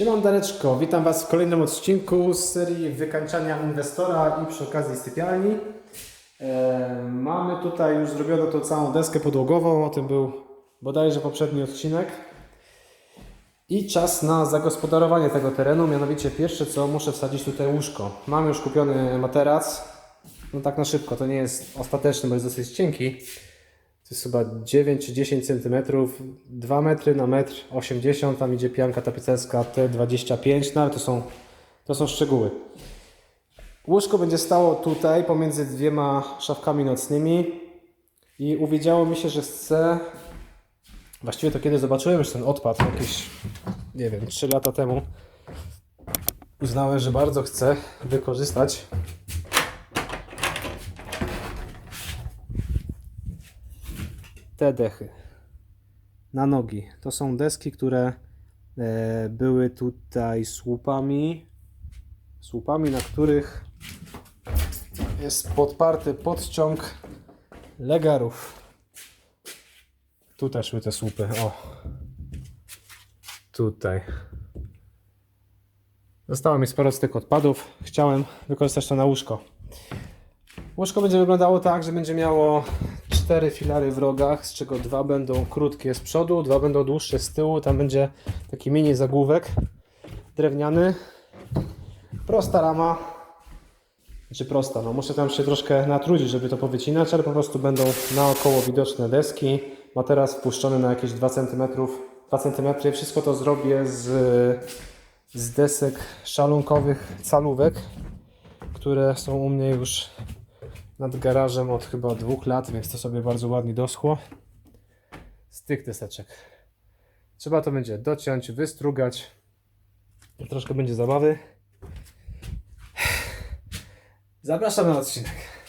Siemandareczko, witam Was w kolejnym odcinku z serii wykańczania inwestora i przy okazji sypialni. E, mamy tutaj już zrobioną tą całą deskę podłogową, o tym był bodajże poprzedni odcinek. I czas na zagospodarowanie tego terenu, mianowicie pierwsze co muszę wsadzić tutaj łóżko. Mam już kupiony materac, no tak na szybko, to nie jest ostateczny, bo jest dosyć cienki. To jest chyba 9 czy 10 cm, 2 metry na metr 80, tam idzie pianka tapicerska T25, no ale to są, to są szczegóły. Łóżko będzie stało tutaj pomiędzy dwiema szafkami nocnymi i uwiedziało mi się, że chcę, właściwie to kiedy zobaczyłem już ten odpad, jakieś, nie wiem, 3 lata temu, uznałem, że bardzo chcę wykorzystać te dechy na nogi. To są deski, które e, były tutaj słupami, słupami, na których jest podparty podciąg legarów. Tu też były te słupy. O. Tutaj. Zostało mi sporo z tych odpadów. Chciałem wykorzystać to na łóżko. Łóżko będzie wyglądało tak, że będzie miało cztery filary w rogach, z czego dwa będą krótkie z przodu, dwa będą dłuższe z tyłu. Tam będzie taki mini zagłówek drewniany. Prosta rama. Znaczy prosta, no muszę tam się troszkę natrudzić, żeby to powycinać, ale po prostu będą naokoło widoczne deski. Materac wpuszczony na jakieś 2 cm. 2 cm. Wszystko to zrobię z, z desek szalunkowych calówek, które są u mnie już nad garażem od chyba dwóch lat, więc to sobie bardzo ładnie doschło. Z tych deseczek. Trzeba to będzie dociąć, wystrugać. Troszkę będzie zabawy. Zapraszam na odcinek.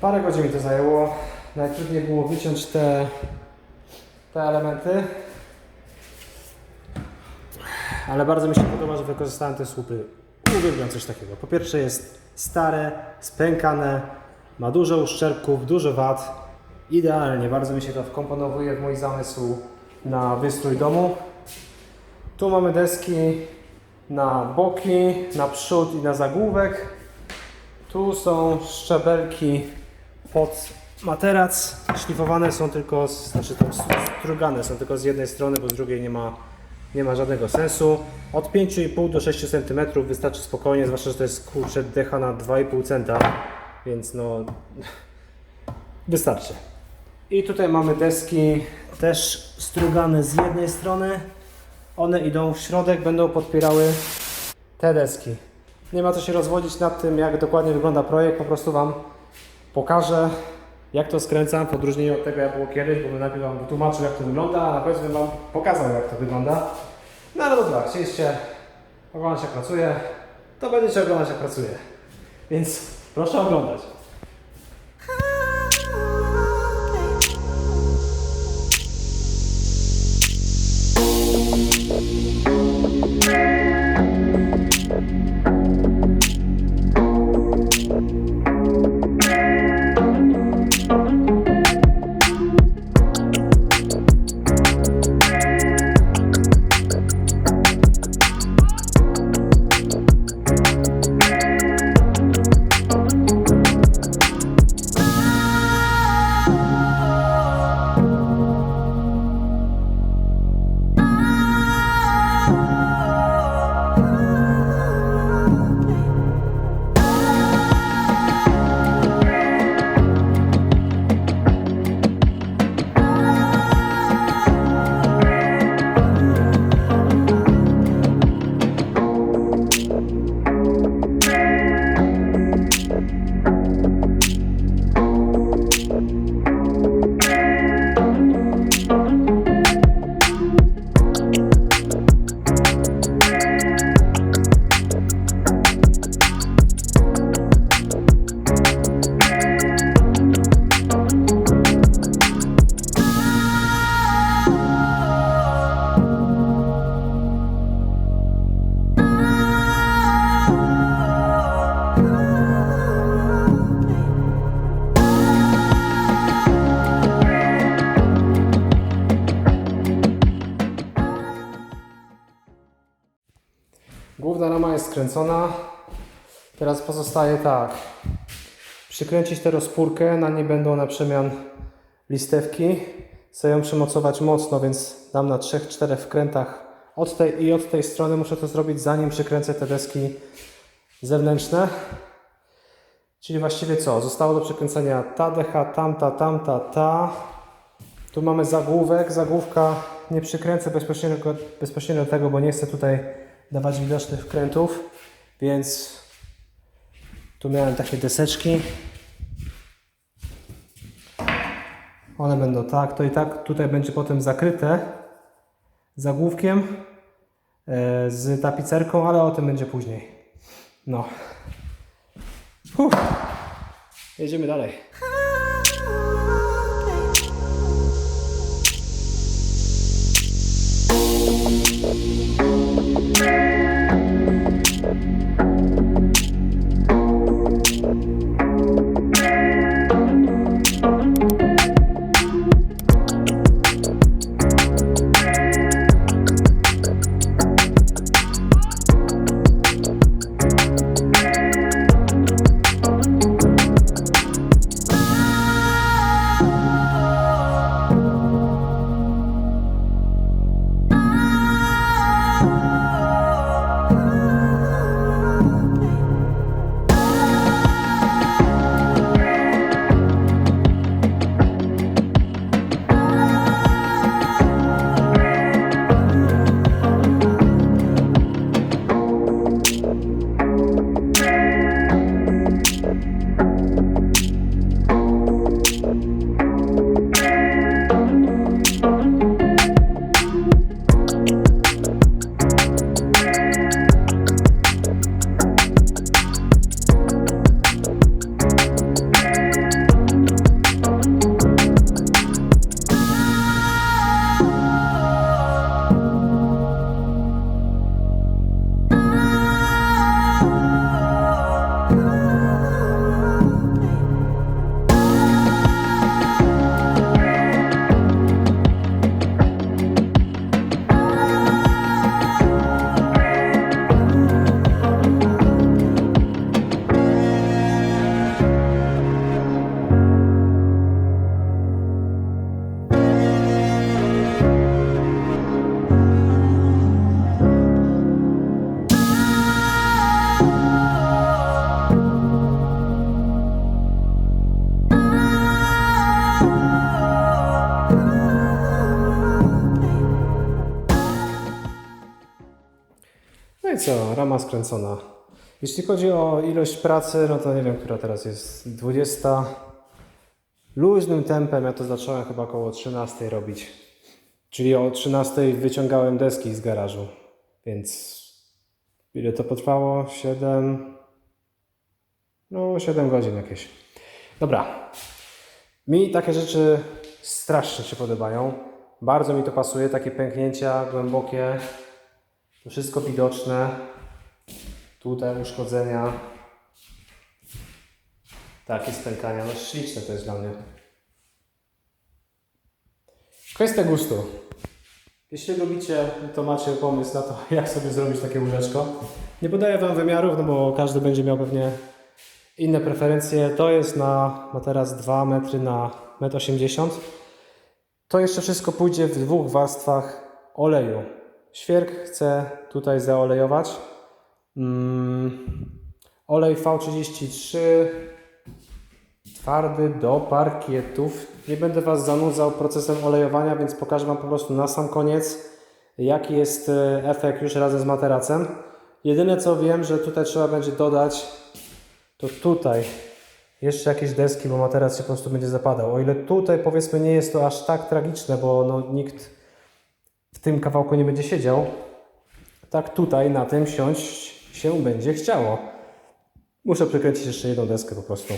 Parę godzin mi to zajęło. Najtrudniej było wyciąć te, te elementy. Ale bardzo mi się podoba, że wykorzystałem te słupy. Uwielbiam coś takiego. Po pierwsze jest stare, spękane, ma dużo uszczerbków, dużo wad. Idealnie, bardzo mi się to wkomponowuje w mój zamysł na wystrój domu. Tu mamy deski na boki, na przód i na zagłówek. Tu są szczebelki pod materac. Szlifowane są tylko, z, znaczy strugane są tylko z jednej strony, bo z drugiej nie ma nie ma żadnego sensu. Od 5,5 do 6 cm wystarczy spokojnie, zwłaszcza, że to jest kurczę decha na 2,5 centa, więc no wystarczy. I tutaj mamy deski też strugane z jednej strony. One idą w środek, będą podpierały te deski. Nie ma co się rozwodzić nad tym, jak dokładnie wygląda projekt, po prostu Wam pokażę, jak to skręcam, w odróżnieniu od tego, jak było kiedyś, bo najpierw Wam wytłumaczył, jak to wygląda, a na końcu bym Wam pokazał, jak to wygląda. No ale dobra, chcieliście oglądać, jak pracuję, to będziecie oglądać, jak pracuję. Więc proszę oglądać. Jest skręcona. Teraz pozostaje tak. Przykręcić tę rozpórkę, na niej będą na przemian listewki. Chcę ją przymocować mocno, więc dam na 3-4 wkrętach od tej i od tej strony. Muszę to zrobić zanim przykręcę te deski zewnętrzne. Czyli właściwie co? Zostało do przekręcenia ta decha, tamta, tamta, ta. Tu mamy zagłówek. Zagłówka nie przykręcę bezpośrednio, bezpośrednio do tego, bo nie chcę tutaj dawać widocznych wkrętów, więc tu miałem takie deseczki. One będą tak, to i tak tutaj będzie potem zakryte zagłówkiem e, z tapicerką, ale o tym będzie później. No. Uff. Jedziemy dalej. Co, rama skręcona. Jeśli chodzi o ilość pracy, no to nie wiem, która teraz jest 20. Luźnym tempem, ja to zacząłem chyba około 13 robić. Czyli o 13 wyciągałem deski z garażu. Więc ile to potrwało? 7. No, 7 godzin jakieś. Dobra. Mi takie rzeczy strasznie się podobają. Bardzo mi to pasuje, takie pęknięcia głębokie. Wszystko widoczne. Tutaj uszkodzenia. Takie spękania. No śliczne to jest dla mnie. Kwestia gustu. Jeśli lubicie, to macie pomysł na to, jak sobie zrobić takie łóżeczko. Nie podaję Wam wymiarów, no bo każdy będzie miał pewnie inne preferencje. To jest na materac 2 metry na 1,80 m. To jeszcze wszystko pójdzie w dwóch warstwach oleju. Świerk chcę tutaj zaolejować. Mm, olej V33 twardy do parkietów. Nie będę Was zanudzał procesem olejowania, więc pokażę Wam po prostu na sam koniec, jaki jest e, efekt już razem z materacem. Jedyne co wiem, że tutaj trzeba będzie dodać, to tutaj jeszcze jakieś deski, bo materac się po prostu będzie zapadał. O ile tutaj powiedzmy nie jest to aż tak tragiczne, bo no, nikt w tym kawałku nie będzie siedział, tak tutaj na tym siąść się będzie chciało. Muszę przykręcić jeszcze jedną deskę po prostu.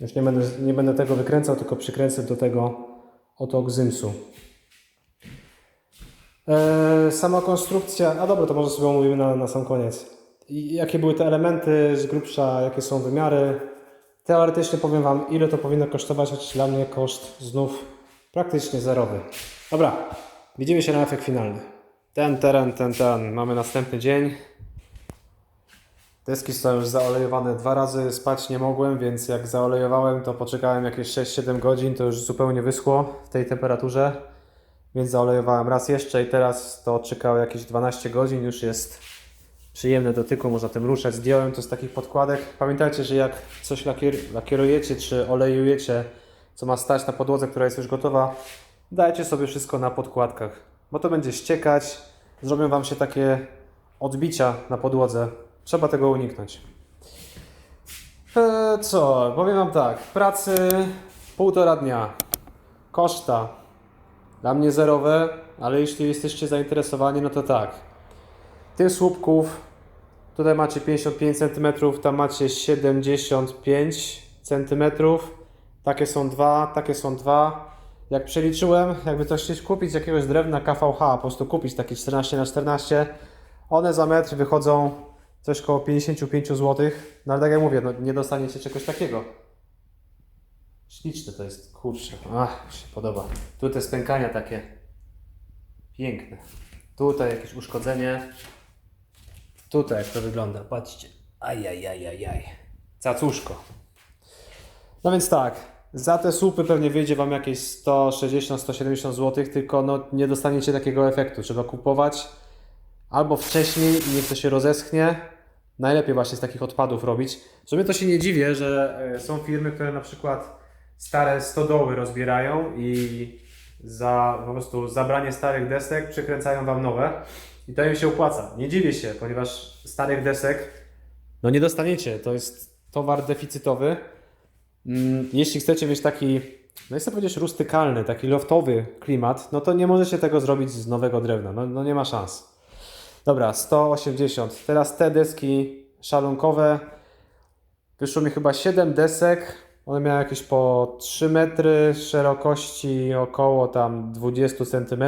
Już nie będę, nie będę tego wykręcał, tylko przykręcę do tego oto gzymsu. Eee, sama konstrukcja, a dobra, to może sobie omówimy na, na sam koniec. I jakie były te elementy z grubsza, jakie są wymiary. Teoretycznie powiem Wam, ile to powinno kosztować, choć dla mnie koszt znów praktycznie zerowy. Dobra, widzimy się na efekt finalny. Ten teren, ten, ten. Mamy następny dzień. Deski są już zaolejowane dwa razy, spać nie mogłem, więc jak zaolejowałem, to poczekałem jakieś 6-7 godzin, to już zupełnie wyschło w tej temperaturze. Więc zaolejowałem raz jeszcze i teraz to czekało jakieś 12 godzin, już jest przyjemne dotyku, można tym ruszać. Zdjąłem to z takich podkładek. Pamiętajcie, że jak coś lakier lakierujecie czy olejujecie, co ma stać na podłodze, która jest już gotowa, dajcie sobie wszystko na podkładkach, bo to będzie ściekać, zrobią Wam się takie odbicia na podłodze. Trzeba tego uniknąć. Eee, co? Powiem Wam tak. Pracy półtora dnia. Koszta. Dla mnie zerowe, ale jeśli jesteście zainteresowani, no to tak. Tych słupków tutaj macie 55 cm, tam macie 75 cm. Takie są dwa, takie są dwa. Jak przeliczyłem, jakby coś chcieć kupić jakiegoś drewna KVH, po prostu kupić takie 14 na 14 one za metr wychodzą coś koło 55 zł. No ale tak jak mówię, no nie dostaniecie czegoś takiego. Śliczne to jest, kurczę. Ach, mi się podoba. Tu te spękania takie piękne. Tutaj jakieś uszkodzenie. Tutaj jak to wygląda, patrzcie. Ajajajajaj. Cacuszko. No więc tak, za te słupy pewnie wyjdzie Wam jakieś 160-170 zł, tylko no nie dostaniecie takiego efektu. Trzeba kupować albo wcześniej i niech to się rozeschnie. Najlepiej właśnie z takich odpadów robić. W sumie to się nie dziwię, że e, są firmy, które na przykład stare stodoły rozbierają i za po prostu zabranie starych desek przykręcają Wam nowe i to im się opłaca. Nie dziwię się, ponieważ starych desek no nie dostaniecie. To jest towar deficytowy. Mm, Jeśli chcecie mieć taki, no chcę powiedzieć rustykalny, taki loftowy klimat, no to nie możecie tego zrobić z nowego drewna. No, no nie ma szans. Dobra, 180. Teraz te deski szalonkowe. Wyszło mi chyba 7 desek. One miały jakieś po 3 metry szerokości, około tam 20 cm.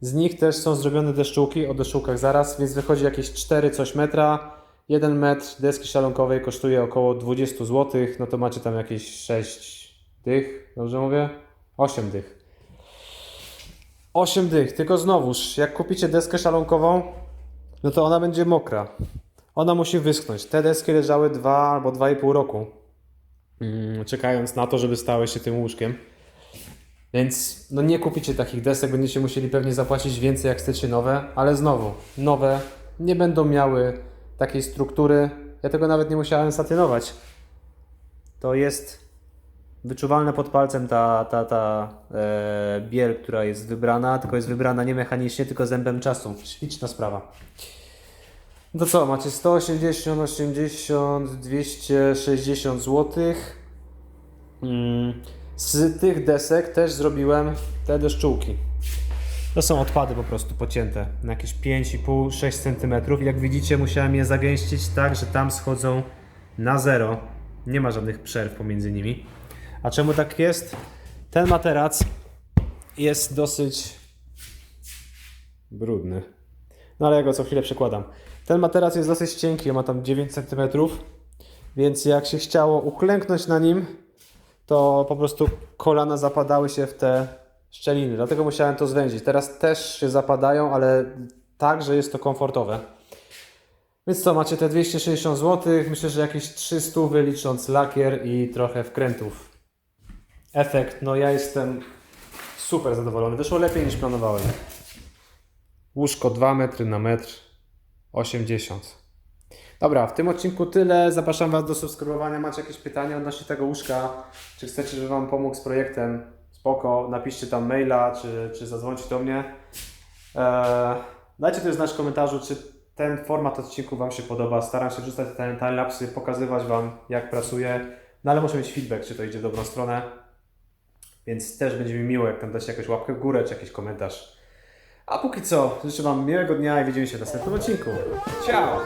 Z nich też są zrobione deszczułki, o deszczułkach zaraz, więc wychodzi jakieś 4 coś metra. 1 metr deski szalonkowej kosztuje około 20 zł. No to macie tam jakieś 6 dych, dobrze mówię? 8 dych. 8 dych, tylko znowuż, jak kupicie deskę szalonkową, no to ona będzie mokra. Ona musi wyschnąć. Te deski leżały 2 albo 2,5 roku, mm, czekając na to, żeby stały się tym łóżkiem. Więc no nie kupicie takich desek, będziecie musieli pewnie zapłacić więcej, jak chcecie nowe, ale znowu, nowe nie będą miały takiej struktury. Ja tego nawet nie musiałem satynować. To jest wyczuwalne pod palcem ta, ta, ta e, biel, która jest wybrana, tylko jest wybrana nie mechanicznie, tylko zębem czasu. Śliczna sprawa. No co, macie 180, 80, 260 zł. Z tych desek też zrobiłem te deszczułki. To są odpady po prostu pocięte na jakieś 5,5-6 cm. Jak widzicie, musiałem je zagęścić tak, że tam schodzą na zero. Nie ma żadnych przerw pomiędzy nimi. A czemu tak jest? Ten materac jest dosyć brudny. No ale ja go co chwilę przekładam. Ten materac jest dosyć cienki, ma tam 9 cm, więc jak się chciało uklęknąć na nim, to po prostu kolana zapadały się w te szczeliny, dlatego musiałem to zwędzić. Teraz też się zapadają, ale tak, że jest to komfortowe. Więc co, macie te 260 zł, myślę, że jakieś 300 licząc lakier i trochę wkrętów. Efekt, no ja jestem super zadowolony. Wyszło lepiej niż planowałem. Łóżko 2 metry na metr 80. Dobra, w tym odcinku tyle. Zapraszam Was do subskrybowania. Macie jakieś pytania odnośnie tego łóżka? Czy chcecie, żebym Wam pomógł z projektem? Spoko, napiszcie tam maila, czy, czy zadzwońcie do mnie. Eee, dajcie też znać w komentarzu, czy ten format odcinku Wam się podoba. Staram się wrzucać te timelapsy, pokazywać Wam, jak pracuję. No ale muszę mieć feedback, czy to idzie w dobrą stronę. Więc też będzie mi miło, jak tam dacie jakąś łapkę w górę, czy jakiś komentarz. A póki co, życzę Wam miłego dnia i widzimy się w następnym odcinku. Ciao!